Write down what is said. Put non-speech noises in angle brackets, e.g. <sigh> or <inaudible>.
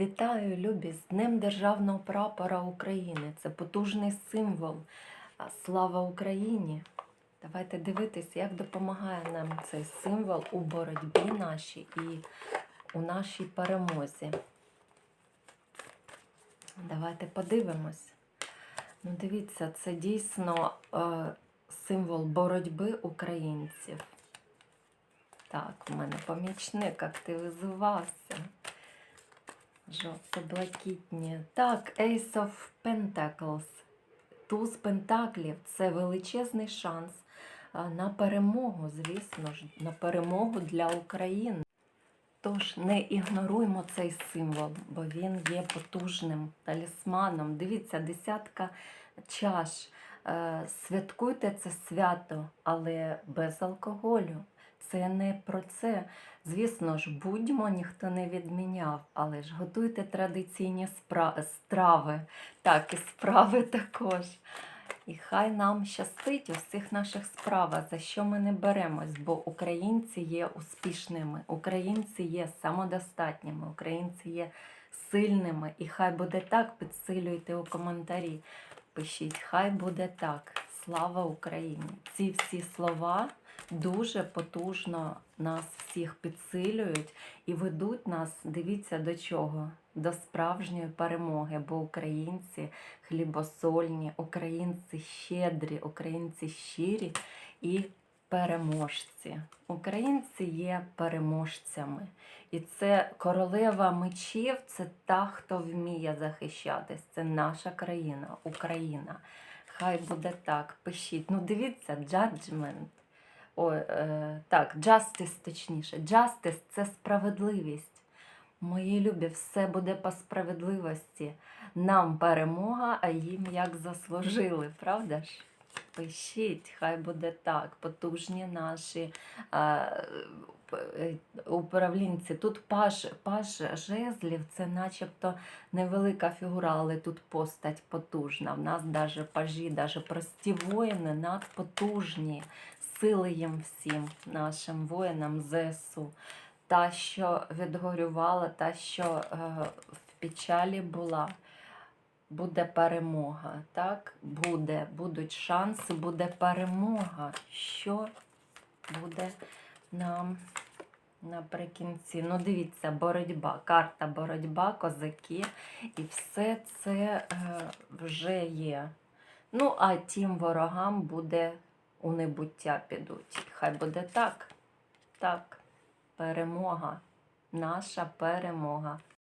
Вітаю, любі, з Днем Державного прапора України. Це потужний символ. Слава Україні! Давайте дивитись, як допомагає нам цей символ у боротьбі нашій і у нашій перемозі. Давайте подивимось. Ну, дивіться, це дійсно е, символ боротьби українців. Так, у мене помічник активізувався. Жовто-блакитні. Так, Ace of Pentacles. Туз Пентаклів це величезний шанс на перемогу, звісно ж, на перемогу для України. Тож не ігноруймо цей символ, бо він є потужним талісманом. Дивіться, десятка чаш. Е, Святкуйте це свято, але без алкоголю. Це не про це. Звісно ж, будьмо ніхто не відміняв, але ж готуйте традиційні страви, так і справи <laughs> також. І хай нам щастить у всіх наших справах, за що ми не беремось, бо українці є успішними, українці є самодостатніми, українці є сильними. І хай буде так, підсилюйте у коментарі. Пишіть, хай буде так. Слава Україні! Ці всі слова дуже потужно нас всіх підсилюють і ведуть нас, дивіться до чого? До справжньої перемоги, бо українці хлібосольні, українці щедрі, українці щирі і переможці. Українці є переможцями. І це королева мечів, це та, хто вміє захищатись. Це наша країна, Україна. Хай буде так. Пишіть. Ну, дивіться, judgment. О, е, так, justice точніше. Justice – це справедливість. Мої любі, все буде по справедливості. Нам перемога, а їм як заслужили, правда ж? Пишіть, хай буде так. Потужні наші управлінці. Тут паж, паж жезлів, це начебто невелика фігура, але тут постать потужна. В нас навіть пажі, навіть прості воїни надпотужні. Сили їм всім, нашим воїнам ЗСУ. Та, що відгорювала, та, що е, в печалі була, буде перемога. Так? Буде, будуть шанси, буде перемога. Що буде нам наприкінці? Ну, дивіться, боротьба, карта боротьба, козаки, і все це е, вже є. Ну, а тим ворогам буде у небуття підуть. Хай буде так. Так. Перемога. Наша перемога.